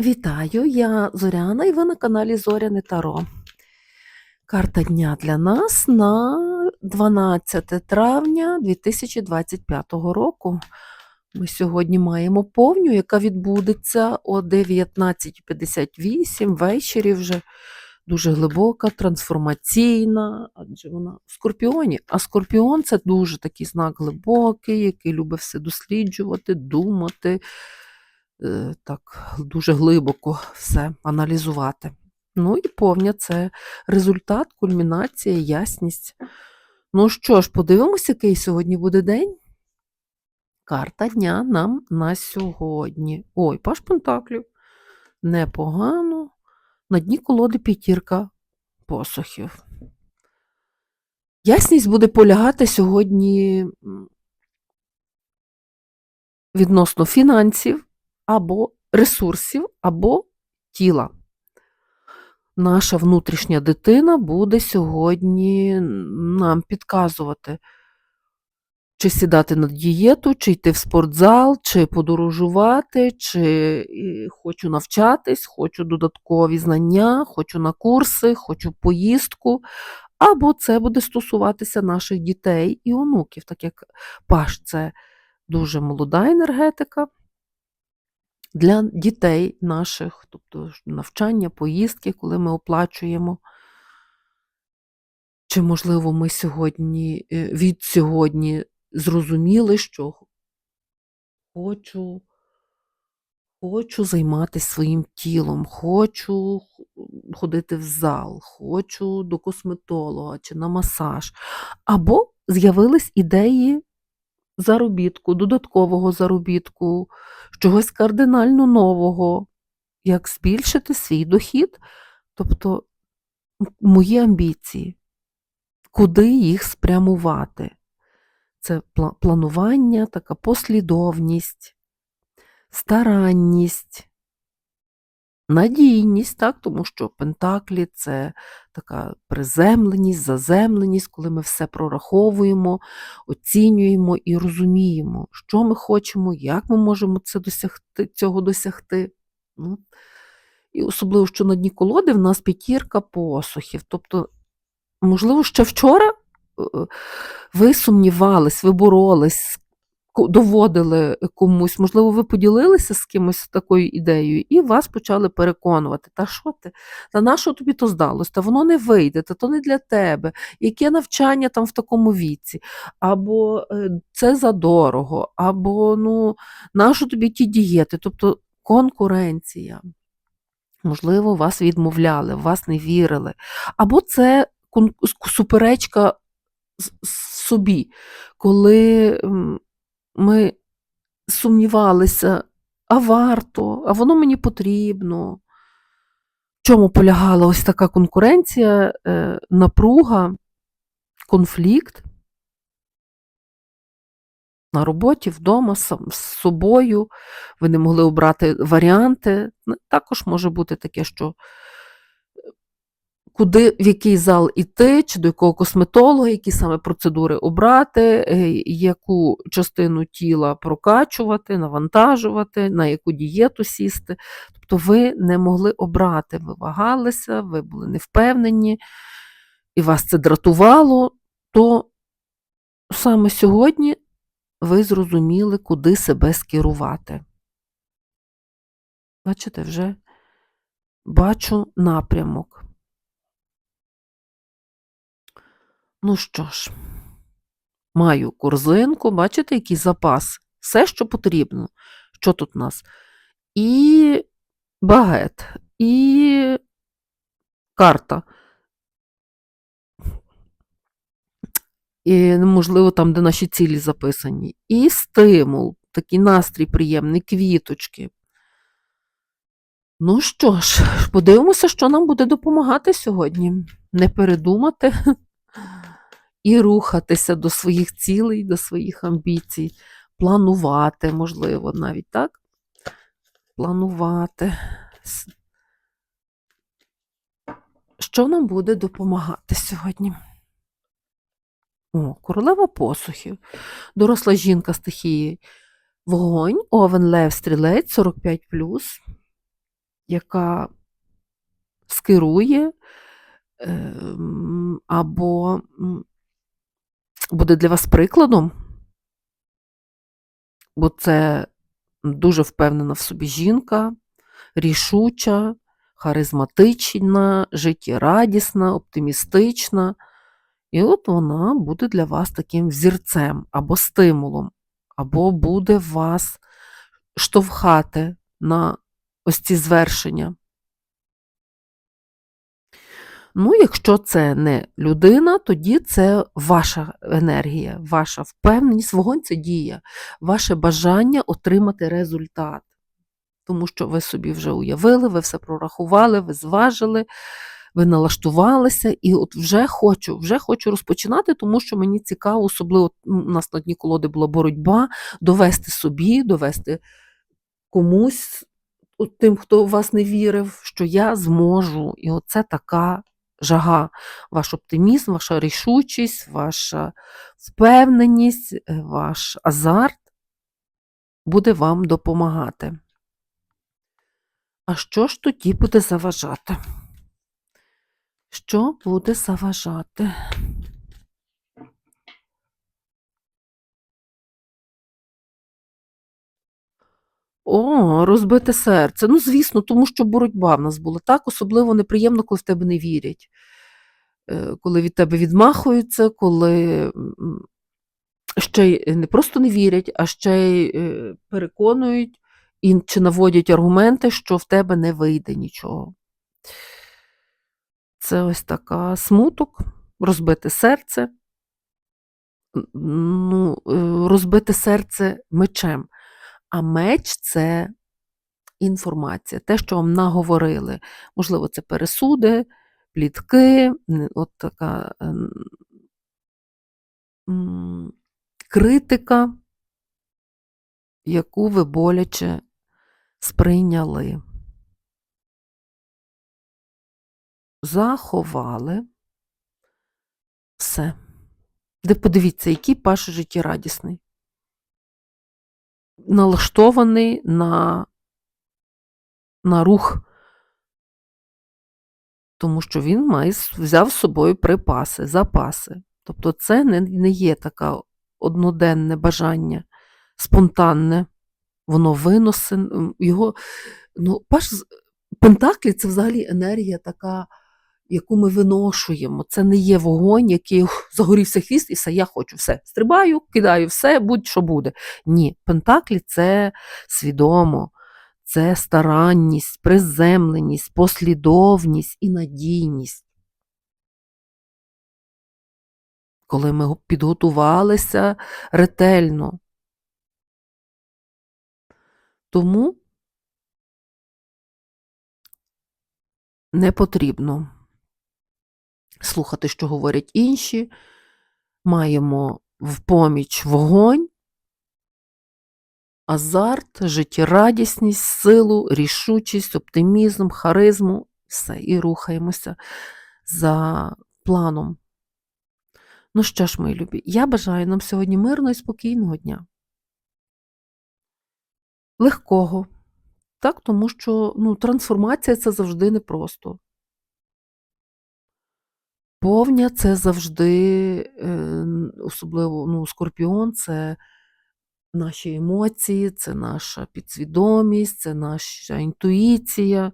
Вітаю, я Зоряна і ви на каналі Зоряне Таро. Карта дня для нас на 12 травня 2025 року. Ми сьогодні маємо повню, яка відбудеться о 19.58 ввечері вже дуже глибока, трансформаційна, адже вона в скорпіоні. А скорпіон це дуже такий знак глибокий, який любить все досліджувати, думати, так дуже глибоко все аналізувати. Ну і повня це результат, кульмінація, ясність. Ну що ж, подивимося, який сьогодні буде день. Карта дня нам на сьогодні. Ой, паш Пентаклів. Непогано. На дні колоди п'ятірка посохів. Ясність буде полягати сьогодні відносно фінансів або ресурсів, або тіла. Наша внутрішня дитина буде сьогодні нам підказувати, чи сідати на дієту, чи йти в спортзал, чи подорожувати, чи хочу навчатись, хочу додаткові знання, хочу на курси, хочу поїздку. Або це буде стосуватися наших дітей і онуків, так як паш це дуже молода енергетика. Для дітей наших, тобто навчання, поїздки, коли ми оплачуємо. Чи, можливо, ми сьогодні е, від сьогодні зрозуміли, що хочу, хочу займатися своїм тілом, хочу ходити в зал, хочу до косметолога чи на масаж. Або з'явились ідеї заробітку, додаткового заробітку, чогось кардинально нового, як збільшити свій дохід, тобто мої амбіції, куди їх спрямувати. Це планування, така послідовність, старанність, надійність, так? тому що пентаклі це така приземленість, заземленість, коли ми все прораховуємо, оцінюємо і розуміємо, що ми хочемо, як ми можемо це досягти, цього досягти. Ну, і особливо, що на дні колоди в нас п'ятірка посухів. Тобто, можливо, ще вчора е, ви сумнівались, ви боролись, доводили комусь, можливо, ви поділилися з кимось такою ідеєю, і вас почали переконувати, та що ти, та на що тобі то здалось, та воно не вийде, та то не для тебе, яке навчання там в такому віці, або е, це задорого, або ну, нащо тобі ті дієти, тобто конкуренція. Можливо, вас відмовляли, вас не вірили. Або це суперечка собі, коли ми сумнівалися, а варто, а воно мені потрібно. В чому полягала ось така конкуренція, е, напруга, конфлікт на роботі, вдома, з собою. Ви не могли обрати варіанти. Також може бути таке, що куди, в який зал іти, чи до якого косметолога, які саме процедури обрати, е, яку частину тіла прокачувати, навантажувати, на яку дієту сісти. Тобто ви не могли обрати, ви вагалися, ви були невпевнені, і вас це дратувало, то саме сьогодні ви зрозуміли, куди себе скерувати. Бачите, вже бачу напрямок. Ну що ж, маю корзинку, бачите, який запас. Все, що потрібно. Що тут у нас? І багет, і карта. І, можливо, там, де наші цілі записані. І стимул, такий настрій приємний, квіточки. Ну що ж, подивимося, що нам буде допомагати сьогодні. Не передумати і рухатися до своїх цілей, до своїх амбіцій, планувати, можливо, навіть так? Планувати. Що нам буде допомагати сьогодні? О, королева посухів, доросла жінка стихії Вогонь, овен, лев, стрілець, 45 яка скерує ем, або буде для вас прикладом, бо це дуже впевнена в собі жінка, рішуча, харизматична, життєрадісна, оптимістична. І от вона буде для вас таким взірцем або стимулом, або буде вас штовхати на ось ці звершення. Ну, якщо це не людина, тоді це ваша енергія, ваша впевненість, вогонь це дія, ваше бажання отримати результат. Тому що ви собі вже уявили, ви все прорахували, ви зважили, ви налаштувалися, і от вже хочу, вже хочу розпочинати, тому що мені цікаво, особливо у нас на дні колоди була боротьба, довести собі, довести комусь, тим, хто в вас не вірив, що я зможу. І оце така жага, ваш оптимізм, ваша рішучість, ваша впевненість, е, ваш азарт буде вам допомагати. А що ж тоді буде заважати? Що буде заважати? О, розбите серце. Ну, звісно, тому що боротьба в нас була так, особливо неприємно, коли в тебе не вірять. Е, Коли від тебе відмахуються, коли ще й не просто не вірять, а ще й е, переконують і чи наводять аргументи, що в тебе не вийде нічого. Це ось така смуток, розбите серце. Ну, е, розбите серце мечем. А меч це інформація, те, що вам наговорили. Можливо, це пересуди, плітки, от така ем, критика, яку ви боляче сприйняли. Заховали все. Де подивіться, який Паша життєрадісний. Налаштований на, на рух, тому що він має, взяв з собою припаси, запаси. Тобто це не, не є таке одноденне бажання, спонтанне, воно виносин, його, ну, Паш, Пентаклі це взагалі енергія така, яку ми виношуємо. Це не є вогонь, який загорівся хвіст, і все, я хочу все. Стрибаю, кидаю все, будь-що буде. Ні, Пентаклі це свідомо, це старанність, приземленість, послідовність і надійність. Коли ми підготувалися ретельно. Тому не потрібно слухати, що говорять інші. Маємо в поміч вогонь, азарт, життєрадісність, силу, рішучість, оптимізм, харизму. Все, і рухаємося за планом. Ну що ж, мої любі, я бажаю нам сьогодні мирного і спокійного дня. Легкого. Так, тому що ну, трансформація це завжди непросто. Повня це завжди, е, особливо ну, скорпіон це наші емоції, це наша підсвідомість, це наша інтуїція.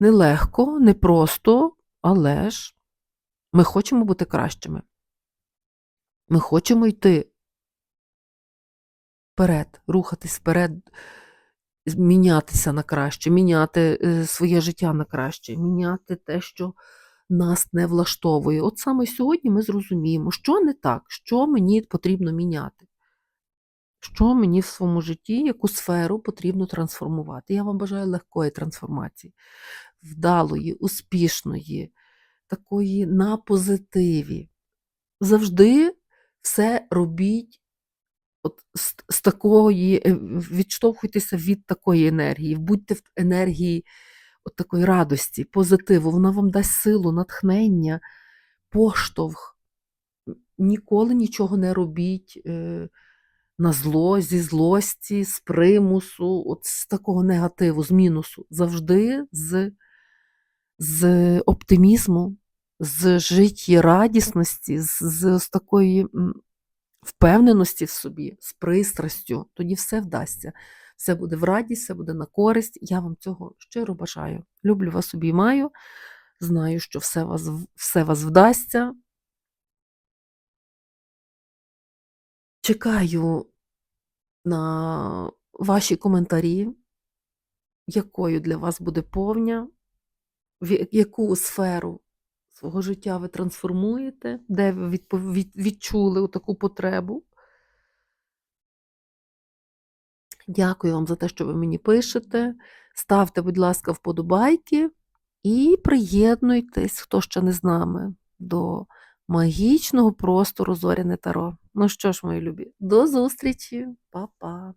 Нелегко, непросто, але ж ми хочемо бути кращими. Ми хочемо йти вперед, рухатись вперед, мінятися на краще, міняти е, своє життя на краще, міняти те, що нас не влаштовує. От саме сьогодні ми зрозуміємо, що не так, що мені потрібно міняти, що мені в своєму житті, яку сферу потрібно трансформувати. Я вам бажаю легкої трансформації, вдалої, успішної, такої на позитиві. Завжди все робіть от з, з такої, е, відштовхуйтеся від такої енергії, будьте в енергії от такої радості, позитиву. Вона вам дасть силу, натхнення, поштовх. Ніколи нічого не робіть е, на зло, зі злості, з примусу, от з такого негативу, з мінусу. Завжди з, з оптимізму, з життєрадісності, з, з, з такої впевненості в собі, з пристрастю. Тоді все вдасться. Все буде в радість, все буде на користь. Я вам цього щиро бажаю. Люблю вас обіймаю. Знаю, що все вас, все вас вдасться. Чекаю на ваші коментарі, якою для вас буде повня, в яку сферу свого життя ви трансформуєте, де ви відчули таку потребу. Дякую вам за те, що ви мені пишете. Ставте, будь ласка, вподобайки і приєднуйтесь, хто ще не з нами, до магічного простору Зоряне Таро. Ну що ж, мої любі, до зустрічі, Па-па!